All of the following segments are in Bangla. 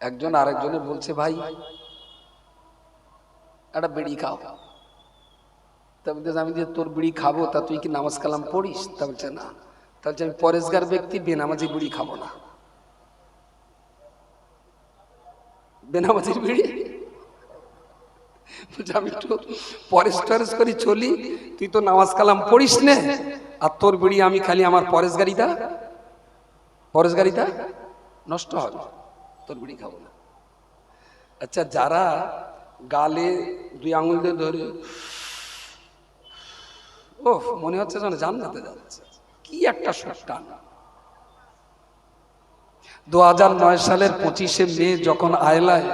একজন আরেকজনে বলছে, ভাই, একটা বিড়ি খাও। তা বলতেছে আমি যে তোর বিড়ি খাব, তা তুই কি নামাজ কালাম পড়িস? তা বলছে, না। তা বলছে, আমি পরেশগার ব্যক্তি, বেনামাজি বিড়ি খাব না। বেনামাজির বিড়ি? বলছে, আমি একটু পরেশ টরেশ করি, চলি। তুই তো নামাজ কালাম পড়িস নে। আর তোর বিড়ি আমি খালি আমার পরেশ গাড়িটা পরেশ গাড়িটা নষ্ট হবে। তোর খাব না। আচ্ছা যারা গালে দুই আঙুল দিয়ে ধরে ও মনে হচ্ছে যেন জান্নাতে যাচ্ছে। কি একটা সুটান দু হাজার নয় সালের পঁচিশে মে যখন আয়লায়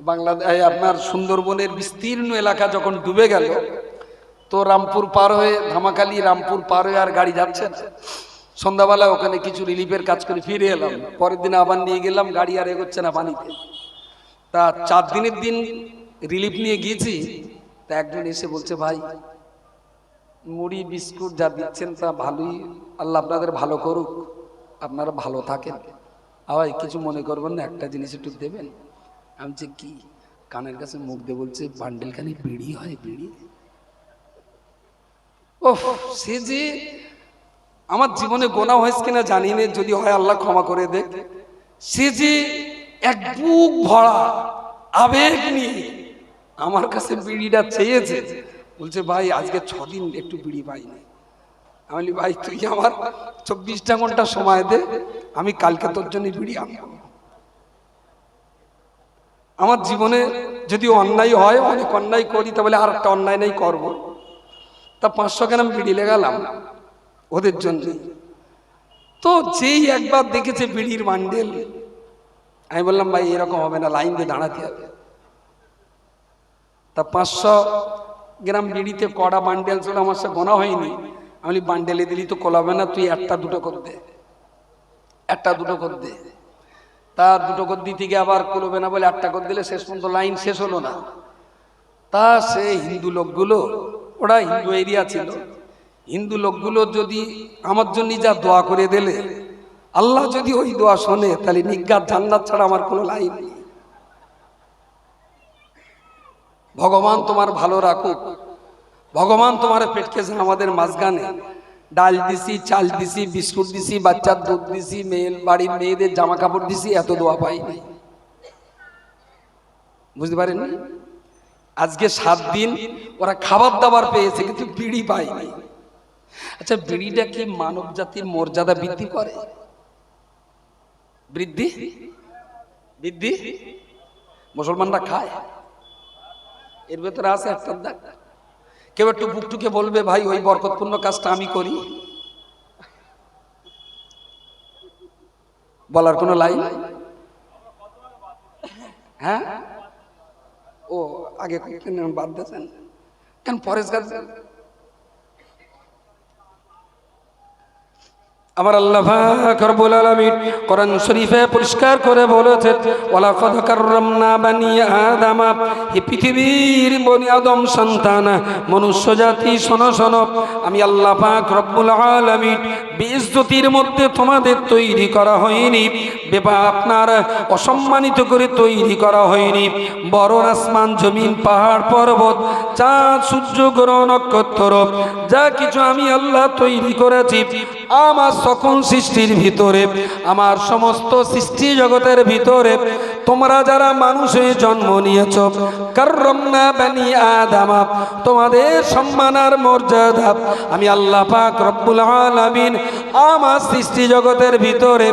বাংলাদেশ আপনার সুন্দরবনের বিস্তীর্ণ এলাকা যখন ডুবে গেল, তো রামপুর পার হয়ে, ধামাকালি রামপুর পার হয়ে আর গাড়ি যাচ্ছে না। সন্ধ্যাবেলা ওখানে কিছু রিলিফের কাজ করে ফিরে এলাম। পরের দিন আবার নিয়ে গেলাম, গাড়ি আর এগোচ্ছে না পানিতে। তা চার দিনের দিন রিলিফ নিয়ে গিয়েছি। তা একজন এসে বলছে, ভাই, মুড়ি, বিস্কুট যা দিচ্ছেন তা ভালোই। আল্লাহ আপনাদের ভালো করুক, আপনারা ভালো থাকেন। আবার কিছু মনে করবেন না, একটা জিনিস একটু দেবেন। আমি যে কি? কানের কাছে মুখ দিয়ে বলছে, বান্ডেলখানি বিড়ি হয়, বিড়ি? ও সে যে আমার জীবনে গোনা হয়েছে কিনা জানি না, যদি হয় আল্লাহ ক্ষমা করে দেখ সে যে এক বুক ভরা আবেগ নিয়ে আমার কাছে বিড়িটা চেয়েছে, বলছে, ভাই, আজকে ছদিন একটু বিড়ি পাইনি। আমি বলি, ভাই, তুই আমার চব্বিশটা ঘণ্টা সময় দে, আমি কালকে তোর জন্য বিড়ি আনব। আমার জীবনে যদি অন্যায় হয়, অনেক অন্যায় করি, তাহলে আর একটা অন্যায় নেই করব। তা পাঁচশো গ্রাম বিড়ি লেগালাম। ওদের জন্য। তো যেই একবার দেখেছে বিড়ির বান্ডেল, আমি বললাম, ভাই, এরকম হবে না, লাইন দিয়ে দাঁড়াতে হবে। তা পাঁচশো গ্রাম বিড়িতে কড়া বান্ডেল ছিল, আমার সে গোনা হয়নি। আমি বান্ডেলে দিলি তো কোলাবে না, তুই একটা দুটো কর দে। একটা দুটো কর দে। তা দুটো কর দিতে গিয়ে আবার কুলবে না বলে একটা কর দিলে শেষ পর্যন্ত লাইন শেষ হলো না। তা সে হিন্দু লোকগুলো, ওরা হিন্দু এরিয়া ছিল। হিন্দু লোকগুলো যদি আমার জন্য যা দোয়া করে দিলে, আল্লাহ যদি ওই দোয়া শোনে, তাহলে নিজ্ঞাত জান্নাত ছাড়া আমার কোনো লাইন নেই। ভগবান তোমার ভালো রাখুক। ভগবান তোমার পেটকে আমাদের মাঝখানে। ডাল দিছি, চাল দিছি, বিস্কুট দিছি, বাচ্চার দুধ দিছি, মেয়ের বাড়ির মেয়েদের জামা কাপড় দিছি, এত দোয়া পাইনি। বুঝতে পারেননি? আজকে সাত দিন ওরা খাবার দাবার পেয়েছে, কিন্তু বিড়ি পায়নি। আচ্ছা বিড়িটা কি মানব জাতির মর্যাদা বৃদ্ধি করে? বৃদ্ধি? বৃদ্ধি? মুসলমানরা খায়। এর ভেতরে আছে একটা দাগ। কেউ একটু বুকটুকে বলবে, ভাই, ওই বরকতপূর্ণ কাজটা আমি করি। বলার কোনো লাইন হ্যাঁ? ও, আগে বাদ দিয়েছেন? কেন পরেশ গাছ আমার আল্লাহ পাক রব্বুল আলামিন কোরআন শরীফে পরিষ্কার করে বলেছেন, ওয়ালাকাদ কাররামনা বানি আদম এই পৃথিবীর বনি আদম সন্তান, মনুষ্য জাতি, শোনো শোনো, আমি আল্লাহ পাক রব্বুল আলামিন মধ্যে তোমাদের তৈরি করা হয়নি বেবা আপনার অসম্মানিত করে তৈরি করা হয়নি বড় আসমান, জমিন, পাহাড়, পর্বত, চাঁদ, সূর্য, গ্রহ, নক্ষত্র, যা কিছু আমি আল্লাহ তৈরি করেছি আমার সকল সৃষ্টির ভিতরে, আমার সমস্ত সৃষ্টি জগতের ভিতরে, তোমরা যারা মানুষ জন্ম নিয়েছ, কার্রমনা বানি তোমাদের সম্মান আর মর্যাদা, আমি আল্লাহ পাক রব্বুল আলামিন আমার সৃষ্টি জগতের ভিতরে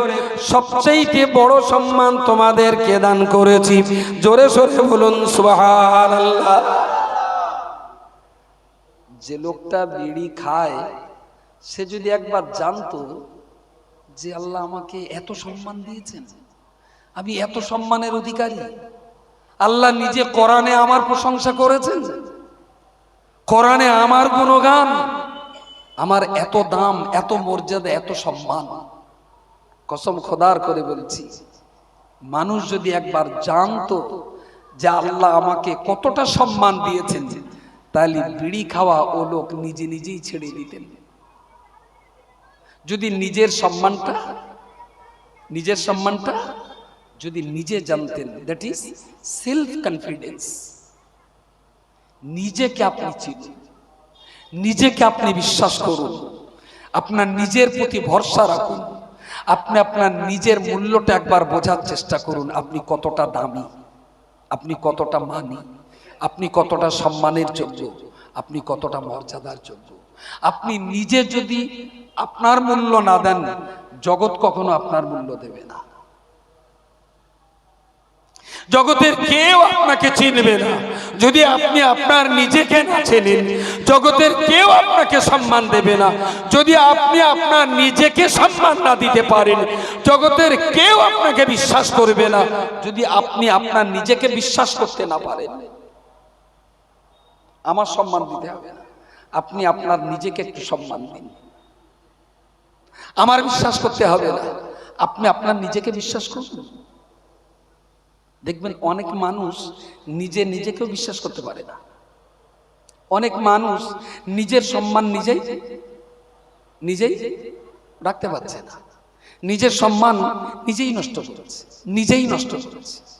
সবচেয়ে বড় সম্মান তোমাদেরকে দান করেছি। জোরে সোরে বলুন, সুবহানাল্লাহ। যে লোকটা বিড়ি খায় সে যদি একবার জানতো যে আল্লাহ আমাকে এত সম্মান দিয়েছেন, আমি এত সম্মানের অধিকারী, আল্লাহ নিজে কোরআনে আমার প্রশংসা করেছেন, কোরআনে আমার গুণগান, আমার এত দাম, এত মর্যাদা, এত সম্মান। কসম খোদার করে বলছি, মানুষ যদি একবার জানতো যে আল্লাহ আমাকে কতটা সম্মান দিয়েছেন, তাহলে বিড়ি খাওয়া ও লোক নিজে নিজেই ছেড়ে দিতেন। যদি নিজের সম্মানটা নিজের সম্মানটা যদি নিজে জানতেন দ্যাট ইজ সেলফ কনফিডেন্স নিজেকে আপনি চিনুন, নিজেকে আপনি বিশ্বাস করুন, আপনার নিজের প্রতি ভরসা রাখুন, আপনি আপনার নিজের মূল্যটা একবার বোঝার চেষ্টা করুন, আপনি কতটা দামি, আপনি কতটা মানি, আপনি কতটা সম্মানের যোগ্য, আপনি কতটা মর্যাদার যোগ্য। আপনি নিজে যদি আপনার মূল্য না দেন, জগৎ কখনো আপনার মূল্য দেবে না। জগতের কেউ আপনাকে চিনবে না। যদি আপনি আপনার নিজেকে না চেনেন, জগতের কেউ আপনাকে সম্মান দেবে না। যদি আপনি আপনার নিজেকে সম্মান না দিতে পারেন, জগতের কেউ আপনাকে বিশ্বাস করবে না। যদি আপনি আপনার নিজেকে বিশ্বাস করতে না পারেন, আমার সম্মান দিতে হবে না। আপনি আপনার নিজেকে একটু সম্মান দিন। আমার বিশ্বাস করতে হবে না। আপনি আপনার নিজেকে বিশ্বাস করুন। দেখবেন অনেক মানুষ নিজে নিজেকেও বিশ্বাস করতে পারে না। অনেক মানুষ নিজের সম্মান নিজেই নিজেই রাখতে পারছে না। নিজের সম্মান নিজেই নষ্ট করছে, নিজেই নষ্ট করছে।